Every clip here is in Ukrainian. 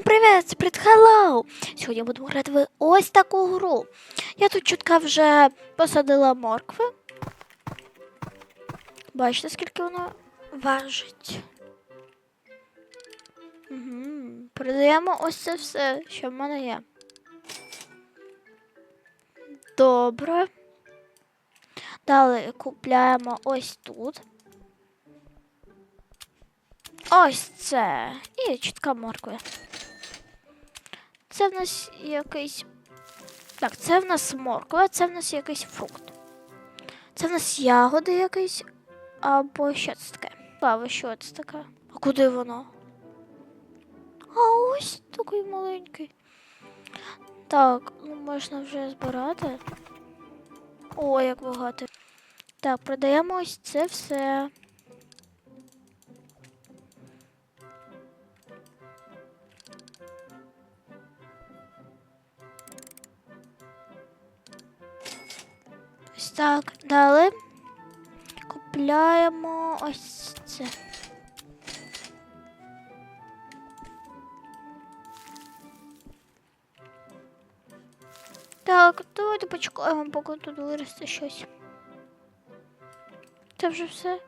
Всім привіт! Привіт, Hello! Сьогодні будемо грати в ось таку гру. Я тут чутка вже посадила моркви. Бачите, скільки воно важить. Угу. Продаємо ось це все, що в мене є. Добре. Далі купляємо ось тут. Ось це. І чітка морква. Це в нас якийсь. Так, це в нас морква, це в нас якийсь фрукт. Це в нас ягоди якийсь. Або що це таке? Пава, що це таке? А куди воно? А ось такий маленький. Так, ну можна вже збирати. О, як багато. Так, продаємо ось це все. Так. Далі купляємо ось це. Так, давайте почекаємо, поки тут виросте щось. Це вже все.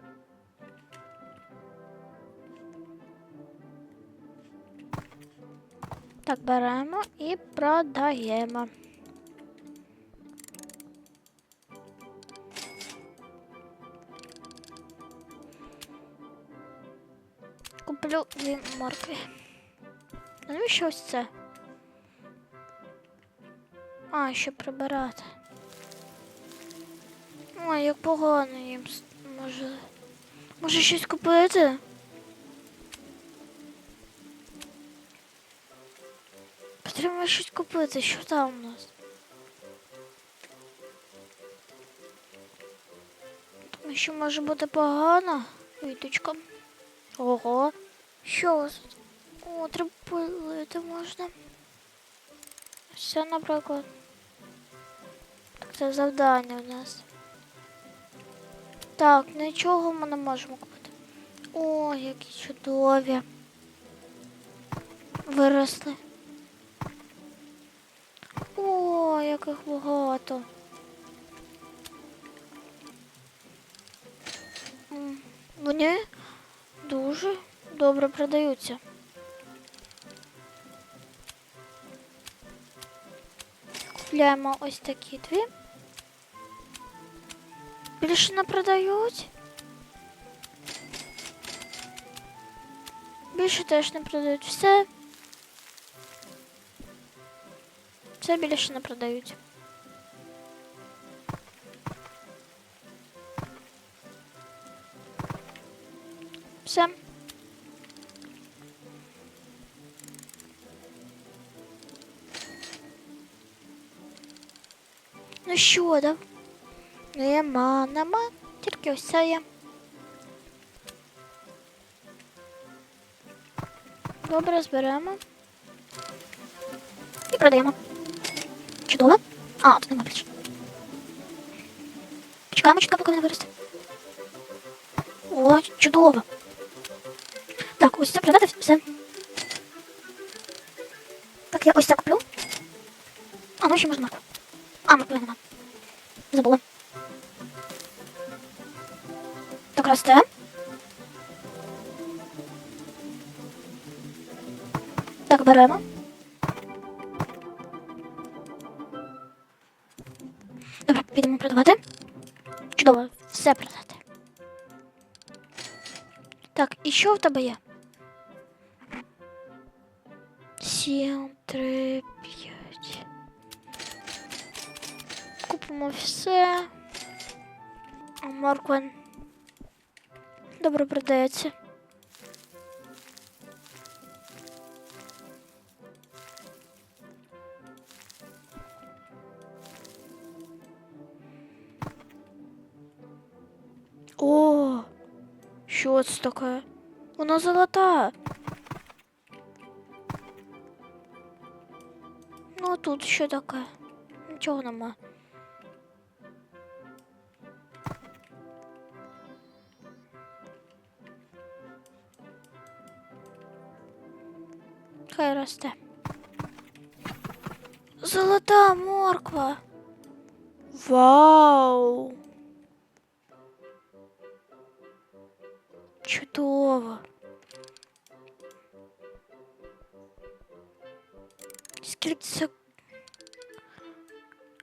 Так, беремо і продаємо. Куплю дві моркви. А навіщо ось це? А, ще прибирати. Ой, як погано їм. Може. Може щось купити? Потрібно щось купити, що там у нас? Тому що може бути погано. Віточка. Ого. Що вас? О, треба полити можна. Все, наприклад. Так, це завдання у нас. Так, нічого ми не можемо купити. О, які чудові. Виросли. О, яких багато. Вони дуже добре продаються. Купляємо ось такі дві. Більше не продають. Більше теж не продають. Все. Все більше не продають. Все. Ну що, да? Нема, нема, тільки ось це є. Добре, зберемо. І продаємо. Чудово. А, тут нема більше. Чекаємо, чекаємо, поки вона виросте. О, чудово. Так, ось це продати все. Так, я ось це куплю. А, ну ще можна. А, моркви нема. Забула. Так, росте. Так, беремо. Добре, підемо продавати. Чудово, все продати. Так, і що в тебе є? Сім, три, п'ять. Купимо все. А морква добре продається. О, що це таке? Вона золота. Ну а тут що таке? Нічого нема. Росте. Золота морква. Вау. Чудово. Скільки.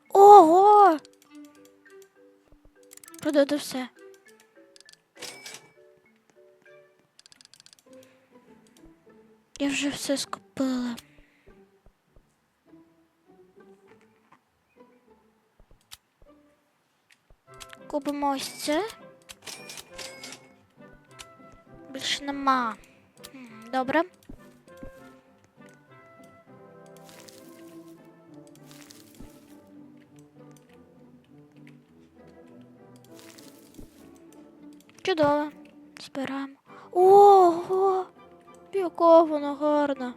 Ого! Продати все. Я вже все скупила. Купимо ось це. Більше нема. Добре. Чудово. Збираємо. Ого! Яка вона гарна.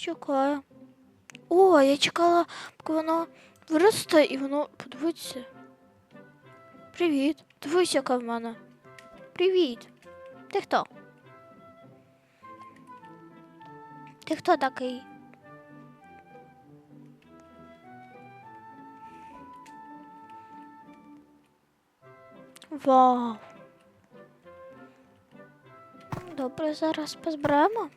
Почекаю. О, я чекала, поки воно виросте і воно. Подивіться. Привіт. Дивись, яка в мене. Привіт. Ти хто? Ти хто такий? Вау. Добре, зараз позбираємо.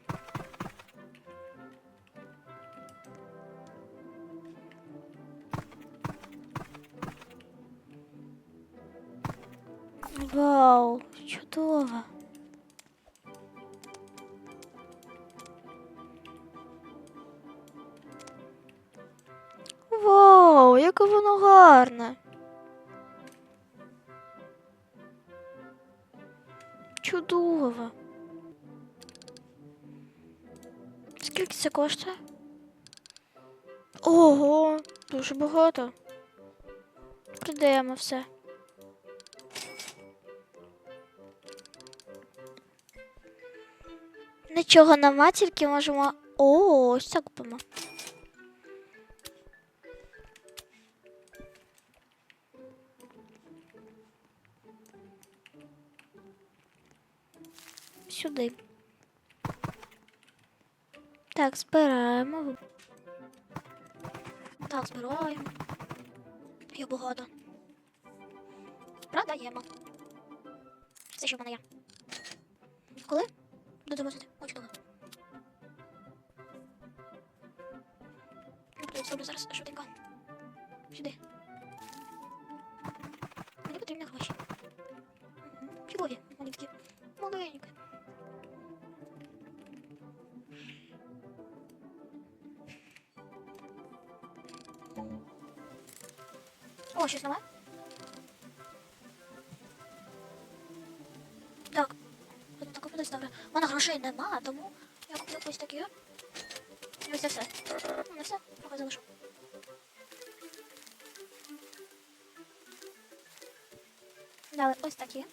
Вау, чудово. Вау, яке воно гарне. Чудово. Скільки це коштує? Ого, дуже багато. Продаємо все. Нічого нема, тільки можемо. О, ось так купимо. Сюди. Так, збираємо. Так, збираємо. Є багато. Продаємо. Все, що в мене є. Коли? До довозити. О, чудово. Ну, тут зроблю зараз швиденько. Сюди. Мені потрібні гроші. Мгм. Чудові. Вони такі маленькі. О, щось нове. Добре. У мене грошей нема, тому я куплю ось такі. І ось це все. Ну, Не все, поки залишу. Дали ось такі.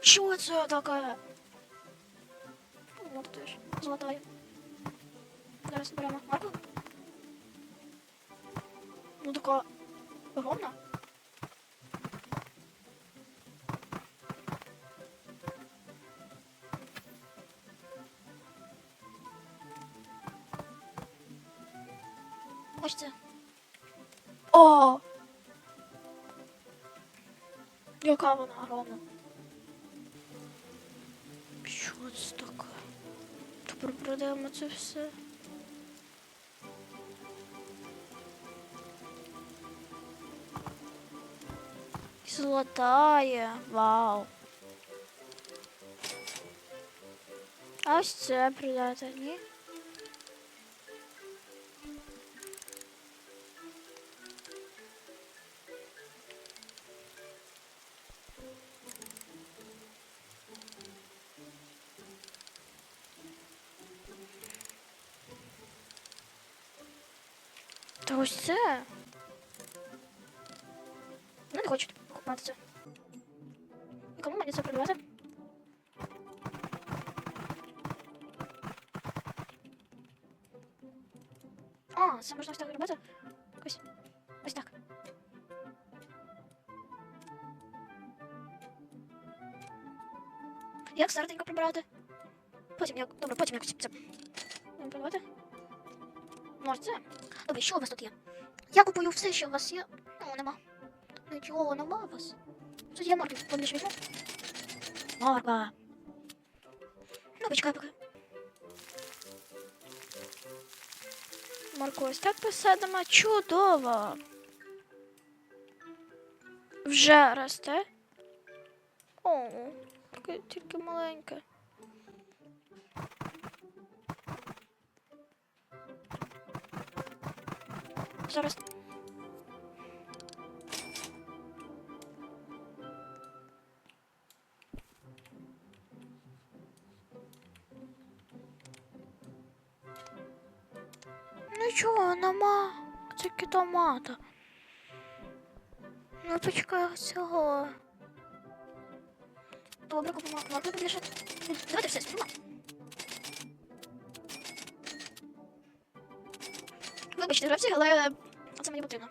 Що це таке? Вот ти ж, золотою. Зараз беремо марку. Ну така огромна. Ось це. О! Яка вона огромна. Що це таке? Тепер продаємо це все. Золотая. Вау. А ось це продати, ні? А, це можна так робити? Ось. Ось так. Як серденько прибирати? Потім як. Добре, потім якось це. Прибирати. Може це. Добре, що у вас тут є? Я купую все, що у вас є. Ну, нема. Нічого нема у вас. Тут є марки, поміж візьму. Морква. Ну, почекай поки. Морку, ось так посадимо. Чудово. Вже росте. О, тільки маленьке. Зараз. Нічого нема. Тільки томата. Ну, почекай цього. Добре, купимо моркву побільше. Давайте все спимо. Вибачте, гравці, але це мені потрібно.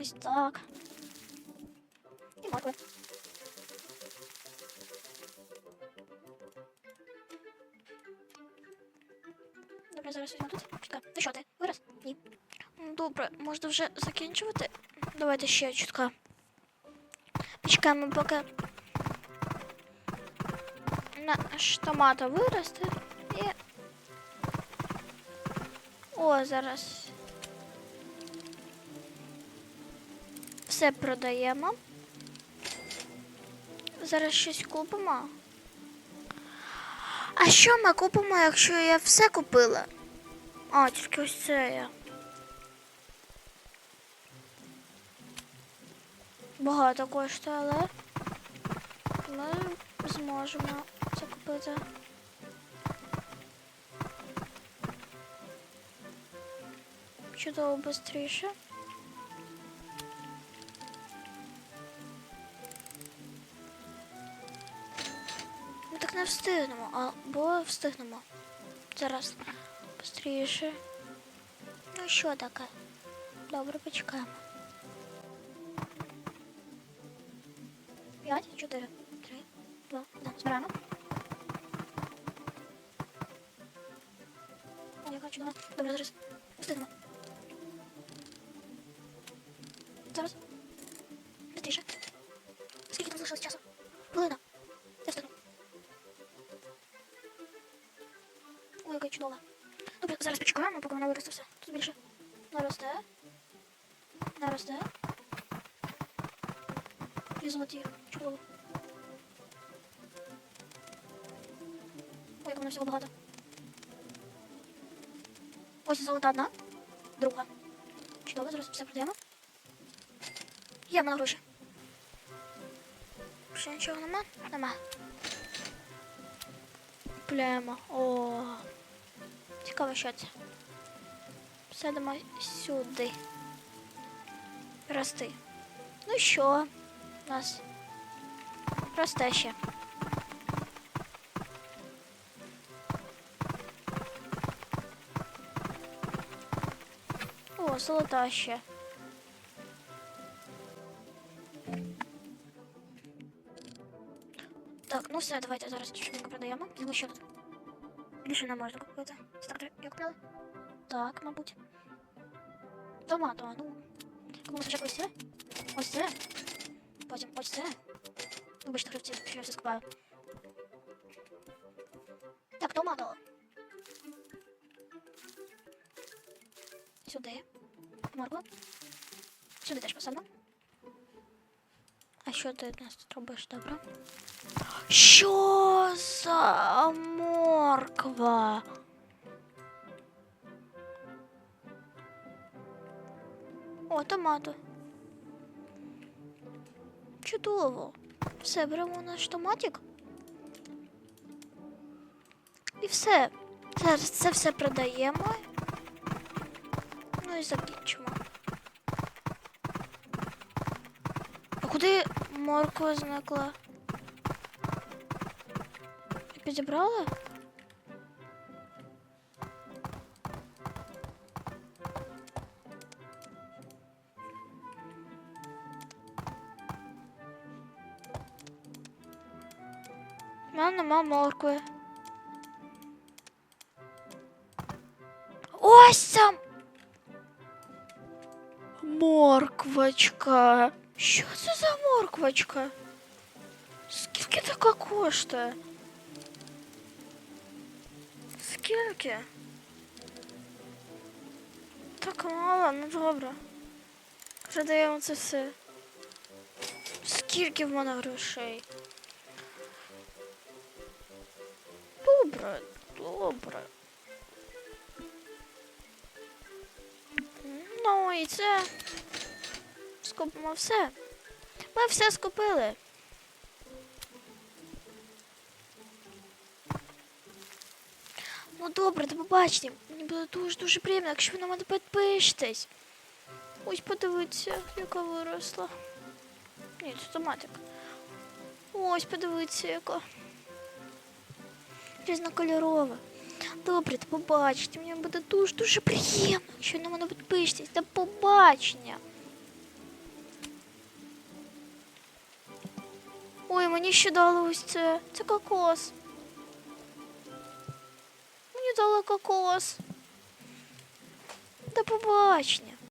Ось так. І моркви. Добре, зараз візьму. Чутка. Ну що ти? Вираз? Ні. Добре, можна вже закінчувати. Давайте ще чутка. Почекаємо, поки наш томата виросте. І. О, зараз. Все продаємо. Зараз щось купимо. А що ми купимо, якщо я все купила? А, тільки ось це я. Багато коштує, але ми зможемо це купити. Чудово швидше. Ми так не встигнемо, або встигнемо. Зараз швидше. Ну що таке? Добре, почекаємо. П'ять, чотири, три, два, один. Збираємо. Яка чудова. Добре, зараз встигнемо. Зараз. Быстріше. Скільки там залишилось часу? Хвилина. Я встигну. Ой, яка чудова. Добре, зараз почекаємо, поки вона виросте все. Тут більше. Наросте. Наросте. І золоті. Чудово. Ой, як воно всього багато. Ось золота одна. Друга. Чудово, зараз все продаємо. Є в мене гроші. Ще нічого нема? Нема. Купляємо. О. Цікаво, що це. Садимо сюди. Рости. Ну що? У нас росте ще. О, золота ще. Так, ну все, давайте зараз швидко продаємо. Його що тут? Більше не можна купити. Стартер я купила? Так, мабуть. Томато, ну. Кому спочатку ось це? Ось це. Потім ось це. Вибачте, хлопці, що я все скупаю. Так, томато. Сюди. Морква. Сюди теж посадимо. Що ти нас робиш, добре? Що за морква? О, томато. Чудово. Все, беремо наш томатик. І все. Зараз це все продаємо. Ну і закінчимо. А куди Морковь знакла. Опять забрала? Мама, мама, морковь. Ось там! Морквочка. Що це морквочка? Скільки така коштує? Скільки? Так мало, ну добре. Вже це все. Скільки в мене грошей? Добре, добре. Ну і це. Скупимо все. Ми все скупили. Ну добре, до побачення. Мені буде дуже-дуже приємно, якщо ви на мене підпишетесь. Ось подивіться, яка виросла. Ні, це томатик. Ось подивіться, яка. Різнокольорова. Добре, до побачення. Мені буде дуже-дуже приємно, якщо ви на мене підпишетесь. До побачення. Ой, мені ще дали ось це. Це кокос. Мені дали кокос. До побачення.